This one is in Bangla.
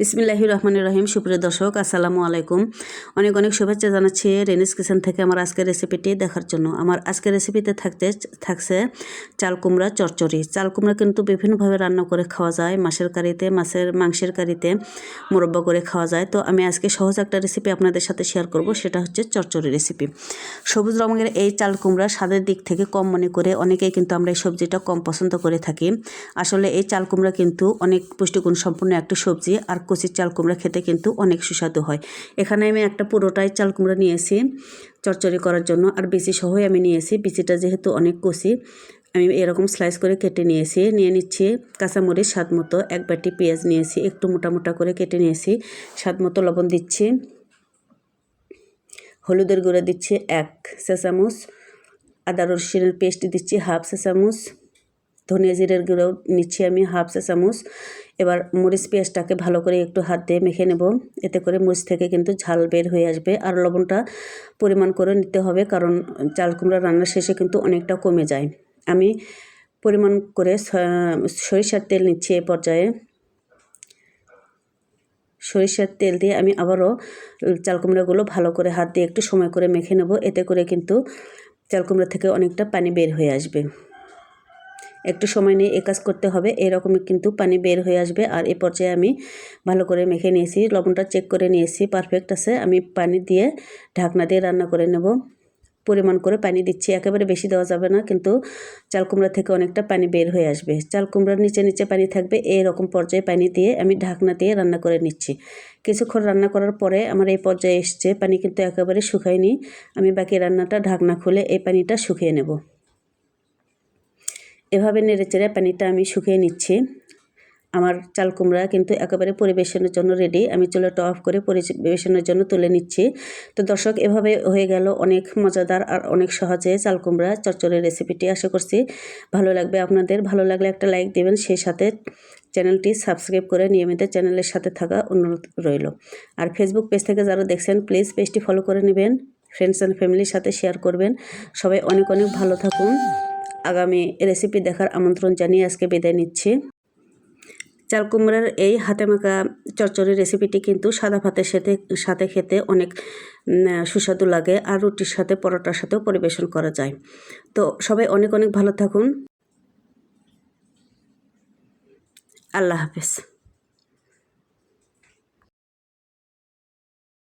বিসমিল্লাহির রহমানির রহিম। সুপ্রিয় দর্শক, আসসালামু আলাইকুম। অনেক অনেক শুভেচ্ছা জানাচ্ছি রেনিস কিচেন থেকে আমার আজকের রেসিপিটি দেখার জন্য। আমার আজকের রেসিপিতে থাকতে থাকছে চাল কুমড়া চচ্চড়ি। চাল কুমড়া কিন্তু বিভিন্নভাবে রান্না করে খাওয়া যায়। মাছের কারিতে, মাছের মাংসের কারিতে মুরব্বা করে খাওয়া যায়। তো আমি আজকে সহজ একটা রেসিপি আপনাদের সাথে শেয়ার করব। সেটা হচ্ছে চচ্চড়ি রেসিপি সবুজ রঙের এই চাল কুমড়া স্বাদের দিক থেকে কম মনে করে অনেকেই কিন্তু আমরা এই সবজিটা কম পছন্দ করে থাকি। আসলে এই চাল কুমড়া কিন্তু অনেক পুষ্টিগুণ সম্পূর্ণ একটা সবজি। আর কচির চাল কুমড়া খেতে কিন্তু অনেক সুস্বাদু হয়। এখানে আমি একটা পুরোটাই চাল কুমড়া নিয়েছি চচ্চড়ি করার জন্য, আর বিচি সহই আমি নিয়েছি। বিচিটা যেহেতু অনেক কচি আমি এরকম স্লাইস করে কেটে নিয়েছি। নিয়ে নিচ্ছি কাঁচামরিচ স্বাদ মতো, এক বাটি পেঁয়াজ নিয়েছি, একটু মোটা মোটা করে কেটে নিয়েছি। স্বাদ মতো লবণ দিচ্ছি। হলুদের গুঁড়ো দিচ্ছি এক চা চামচ আদা রসুনের পেস্ট দিচ্ছি হাফ চা চামচ ধনিয়া জিরের গুঁড়ো নিচ্ছি আমি হাফ চা চামচ। এবার মরিচ পেঁয়াজটাকে ভালো করে একটু হাত দিয়ে মেখে নেব। এতে করে মরিচ থেকে কিন্তু ঝাল বের হয়ে আসবে। আর লবণটা পরিমাণ করে নিতে হবে কারণ চাল কুমড়া রান্নার শেষে কিন্তু অনেকটা কমে যায়। আমি পরিমাণ করে সরিষার তেল নিচ্ছি এ পর্যায়ে। সরিষার তেল দিয়ে আমি আবারও চাল কুমড়াগুলো ভালো করে হাত দিয়ে একটু সময় করে মেখে নেব। এতে করে কিন্তু চাল কুমড়া থেকে অনেকটা পানি বের হয়ে আসবে। একটু সময় নিয়ে এ কাজ করতে হবে। এরকমই কিন্তু পানি বের হয়ে আসবে। আর এ পর্যায়ে আমি ভালো করে মেখে নিয়েছি। লবণটা চেক করে নিয়েছি। পারফেক্ট আছে। আমি পানি দিয়ে ঢাকনা দিয়ে রান্না করে নেব। পরিমাণ করে পানি দিচ্ছি। একেবারে বেশি দেওয়া যাবে না। কিন্তু চাল কুমড়া থেকে অনেকটা পানি বের হয়ে আসবে। চাল কুমড়ার নিচে নিচে পানি থাকবে। এরকম পর্যায়ে পানি দিয়ে আমি ঢাকনা দিয়ে রান্না করে নিচ্ছি। কিছুক্ষণ রান্না করার পরে আমার এই পর্যায়ে এসছে। পানি কিন্তু একেবারে শুকায়নি। আমি বাকি রান্নাটা ঢাকনা খুলে এই পানিটা শুকিয়ে নেব। এভাবে নেড়েচেড়ে পানিটা আমি শুকিয়ে নিচ্ছি। আমার চাল কুমড়া কিন্তু একেবারে পরিবেশনের জন্য রেডি আমি চুলাটা অফ করে পরিবেশনের জন্য তুলে নিচ্ছি। তো দর্শক, এভাবে হয়ে গেল অনেক মজাদার আর অনেক সহজে চাল কুমড়া চচ্চড়ের রেসিপিটি আশা করছি ভালো লাগবে আপনাদের। ভালো লাগলে একটা লাইক দেবেন। সেই সাথে চ্যানেলটি সাবস্ক্রাইব করে নিয়মিত চ্যানেলের সাথে থাকা অনুরোধ রইল। আর ফেসবুক পেজ থেকে যারা দেখছেন প্লিজ পেজটি ফলো করে নেবেন। ফ্রেন্ডস অ্যান্ড ফ্যামিলির সাথে শেয়ার করবেন। সবাই অনেক অনেক ভালো থাকুন। আগামী রেসিপি দেখার আমন্ত্রণ জানিয়ে আজকে বিদায় নিচ্ছি। চাল কুমড়ার এই হাতে মাখা চচ্চড়ি রেসিপিটি কিন্তু সাদা ভাতের সাথে সাথে খেতে অনেক সুস্বাদু লাগে আর রুটির সাথে, পরোটার সাথেও পরিবেশন করা যায়। তো সবাই অনেক অনেক ভালো থাকুন। আল্লাহ হাফেজ।